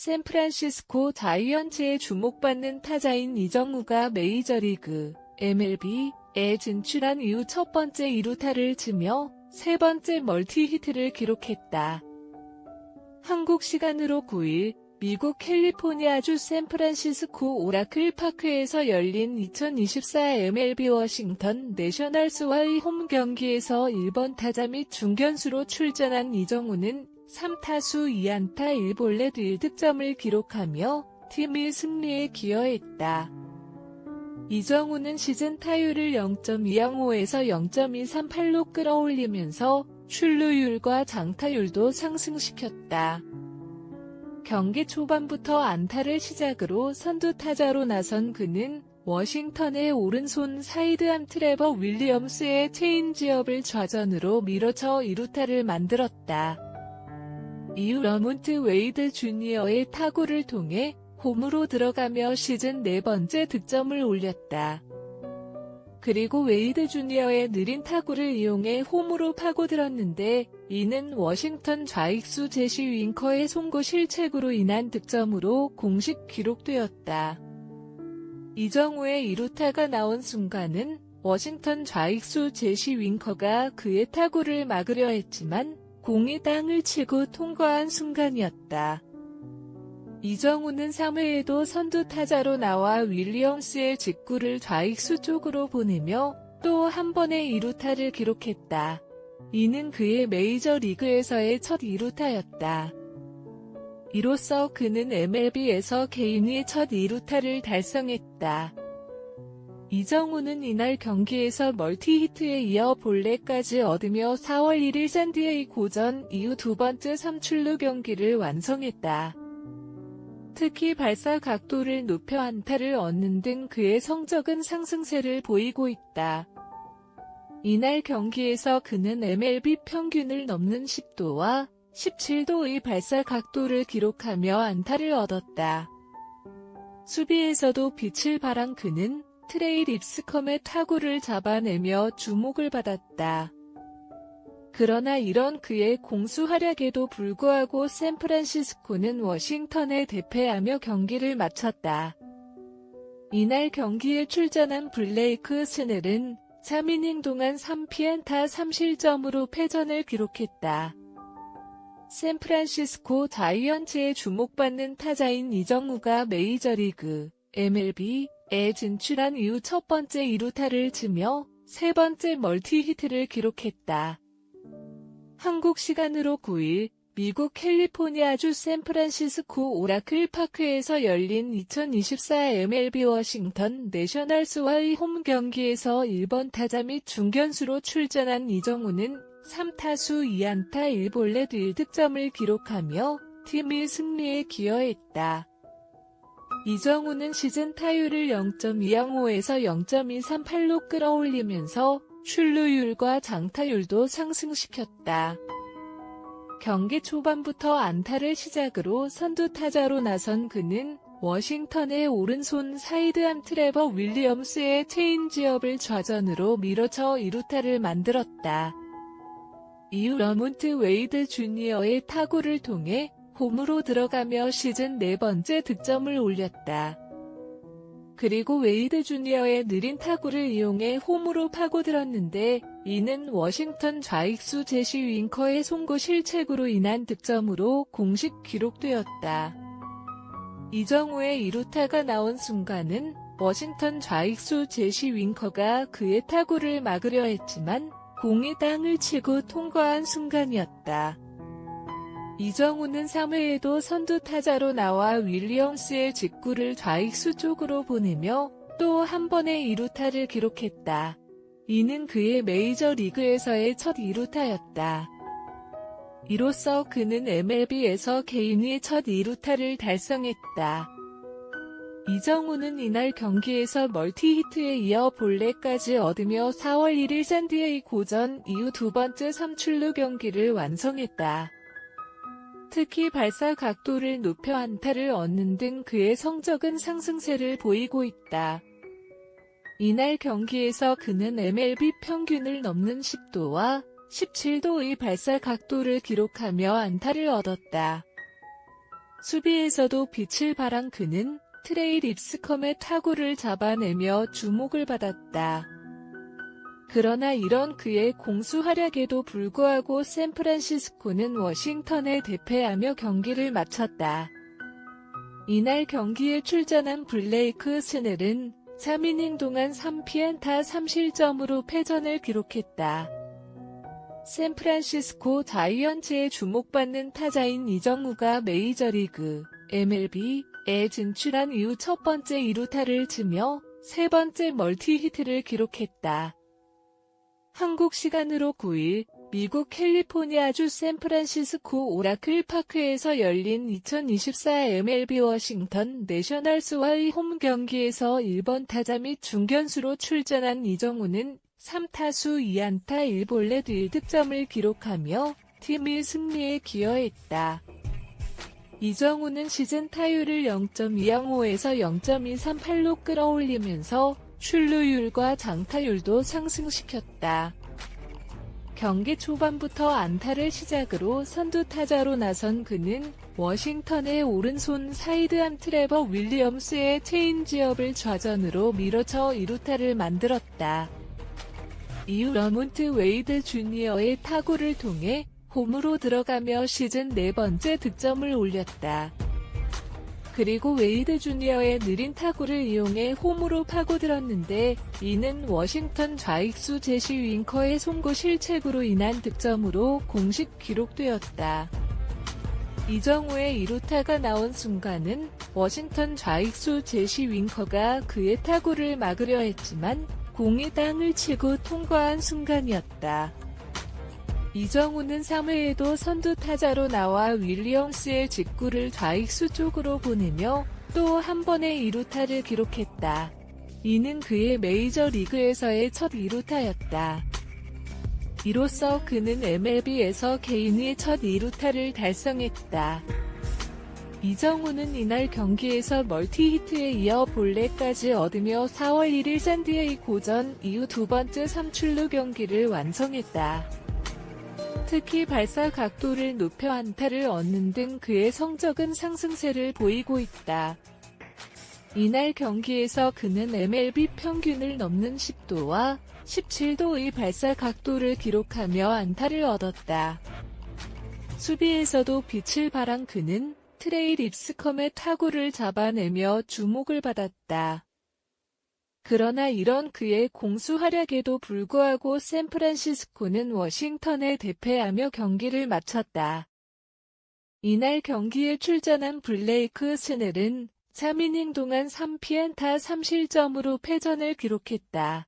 샌프란시스코 자이언츠의 주목받는 타자인 이정우가 메이저리그 MLB에 진출한 이후 첫 번째 2루타를 치며 세 번째 멀티 히트를 기록했다. 한국 시간으로 9일 미국 캘리포니아주 샌프란시스코 오라클 파크에서 열린 2024 MLB 워싱턴 내셔널스와의 홈 경기에서 1번 타자 및 중견수로 출전한 이정우는 3타수 2안타 1볼넷 1득점을 기록하며 팀의 승리에 기여했다. 이정우는 시즌 타율을 0.205에서 0.238로 끌어올리면서 출루율과 장타율도 상승시켰다. 경기 초반부터 안타를 시작으로 선두 타자로 나선 그는 워싱턴의 오른손 사이드암 트레버 윌리엄스의 체인지업을 좌전으로 밀어쳐 2루타를 만들었다. 이후 러문트 웨이드 주니어의 타구를 통해 홈으로 들어가며 시즌 네 번째 득점을 올렸다. 그리고 웨이드 주니어의 느린 타구를 이용해 홈으로 파고들었는데 이는 워싱턴 좌익수 제시 윙커의 송구 실책으로 인한 득점으로 공식 기록되었다. 이정우의 2루타가 나온 순간은 워싱턴 좌익수 제시 윙커가 그의 타구를 막으려 했지만 공이 땅을 치고 통과한 순간이었다. 이정우는 3회에도 선두 타자로 나와 윌리엄스의 직구를 좌익수 쪽으로 보내며 또 한 번의 2루타를 기록했다. 이는 그의 메이저 리그에서의 첫 2루타였다. 이로써 그는 MLB에서 개인의 첫 2루타를 달성했다. 이정우는 이날 경기에서 멀티히트에 이어 볼넷까지 얻으며 4월 1일 샌디에이 고전 이후 두 번째 3출루 경기를 완성했다. 특히 발사 각도를 높여 안타를 얻는 등 그의 성적은 상승세를 보이고 있다. 이날 경기에서 그는 MLB 평균을 넘는 10도와 17도의 발사 각도를 기록하며 안타를 얻었다. 수비에서도 빛을 발한 그는 트레이 립스컴의 타구를 잡아내며 주목을 받았다. 그러나 이런 그의 공수 활약에도 불구하고 샌프란시스코는 워싱턴에 대패하며 경기를 마쳤다. 이날 경기에 출전한 블레이크 스넬은 3이닝 동안 3피안타 3실점으로 패전을 기록했다. 샌프란시스코 자이언츠의 주목받는 타자인 이정우가 메이저리그 MLB 에 진출한 이후 첫 번째 2루타를 치며 세 번째 멀티히트를 기록했다. 한국 시간으로 9일 미국 캘리포니아주 샌프란시스코 오라클 파크에서 열린 2024 MLB 워싱턴 내셔널스와의 홈 경기에서 1번 타자 및 중견수로 출전한 이정우는 3타수 2안타 1볼넷 1득점을 기록하며 팀의 승리에 기여했다. 이정우는 시즌 타율을 0.205에서 0.238로 끌어올리면서 출루율과 장타율도 상승시켰다. 경기 초반부터 안타를 시작으로 선두 타자로 나선 그는 워싱턴의 오른손 사이드암 트레버 윌리엄스의 체인지업을 좌전으로 밀어쳐 2루타를 만들었다. 이후 러문트 웨이드 주니어의 타구를 통해 홈으로 들어가며 시즌 네 번째 득점을 올렸다. 그리고 웨이드 주니어의 느린 타구를 이용해 홈으로 파고들었는데 이는 워싱턴 좌익수 제시 윙커의 송구 실책으로 인한 득점으로 공식 기록되었다. 이정우의 2루타가 나온 순간은 워싱턴 좌익수 제시 윙커가 그의 타구를 막으려 했지만 공이 땅을 치고 통과한 순간이었다. 이정우는 3회에도 선두 타자로 나와 윌리엄스의 직구를 좌익수 쪽으로 보내며 또 한 번의 2루타를 기록했다. 이는 그의 메이저 리그에서의 첫 2루타였다. 이로써 그는 MLB에서 개인의 첫 2루타를 달성했다. 이정우는 이날 경기에서 멀티히트에 이어 볼넷까지 얻으며 4월 1일 샌디에이 고전 이후 두 번째 3출루 경기를 완성했다. 특히 발사 각도를 높여 안타를 얻는 등 그의 성적은 상승세를 보이고 있다. 이날 경기에서 그는 MLB 평균을 넘는 10도와 17도의 발사 각도를 기록하며 안타를 얻었다. 수비에서도 빛을 발한 그는 트레이 립스컴의 타구를 잡아내며 주목을 받았다. 그러나 이런 그의 공수 활약에도 불구하고 샌프란시스코는 워싱턴에 대패하며 경기를 마쳤다. 이날 경기에 출전한 블레이크 스넬은 3이닝 동안 3피안타 3실점으로 패전을 기록했다. 샌프란시스코 자이언츠의 주목받는 타자인 이정우가 메이저리그 MLB에 진출한 이후 첫 번째 2루타를 치며 세 번째 멀티히트를 기록했다. 한국 시간으로 9일 미국 캘리포니아주 샌프란시스코 오라클 파크에서 열린 2024 MLB 워싱턴 내셔널스와의 홈 경기에서 1번 타자 및 중견수로 출전한 이정우는 3타수 2안타 1볼넷 1득점을 기록하며 팀의 승리에 기여했다. 이정우는 시즌 타율을 0.205에서 0.238로 끌어올리면서 출루율과 장타율도 상승시켰다. 경기 초반부터 안타를 시작으로 선두 타자로 나선 그는 워싱턴의 오른손 사이드암 트레버 윌리엄스의 체인지업을 좌전으로 밀어쳐 2루타를 만들었다. 이후 러문트 웨이드 주니어의 타구를 통해 홈으로 들어가며 시즌 네 번째 득점을 올렸다. 그리고 웨이드 주니어의 느린 타구를 이용해 홈으로 파고들었는데 이는 워싱턴 좌익수 제시 윙커의 송구 실책으로 인한 득점으로 공식 기록되었다. 이정우의 2루타가 나온 순간은 워싱턴 좌익수 제시 윙커가 그의 타구를 막으려 했지만 공이 땅을 치고 통과한 순간이었다. 이정우는 3회에도 선두 타자로 나와 윌리엄스의 직구를 좌익수 쪽으로 보내며 또 한 번의 2루타를 기록했다. 이는 그의 메이저리그에서의 첫 2루타였다. 이로써 그는 MLB에서 개인의 첫 2루타를 달성했다. 이정우는 이날 경기에서 멀티히트에 이어 볼넷까지 얻으며 4월 1일 샌디에이고전 이후 두 번째 3출루 경기를 완성했다. 특히 발사 각도를 높여 안타를 얻는 등 그의 성적은 상승세를 보이고 있다. 이날 경기에서 그는 MLB 평균을 넘는 10도와 17도의 발사 각도를 기록하며 안타를 얻었다. 수비에서도 빛을 발한 그는 트레이 립스컴의 타구를 잡아내며 주목을 받았다. 그러나 이런 그의 공수 활약에도 불구하고 샌프란시스코는 워싱턴에 대패하며 경기를 마쳤다. 이날 경기에 출전한 블레이크 스넬은 3이닝 동안 3피안타 3실점으로 패전을 기록했다.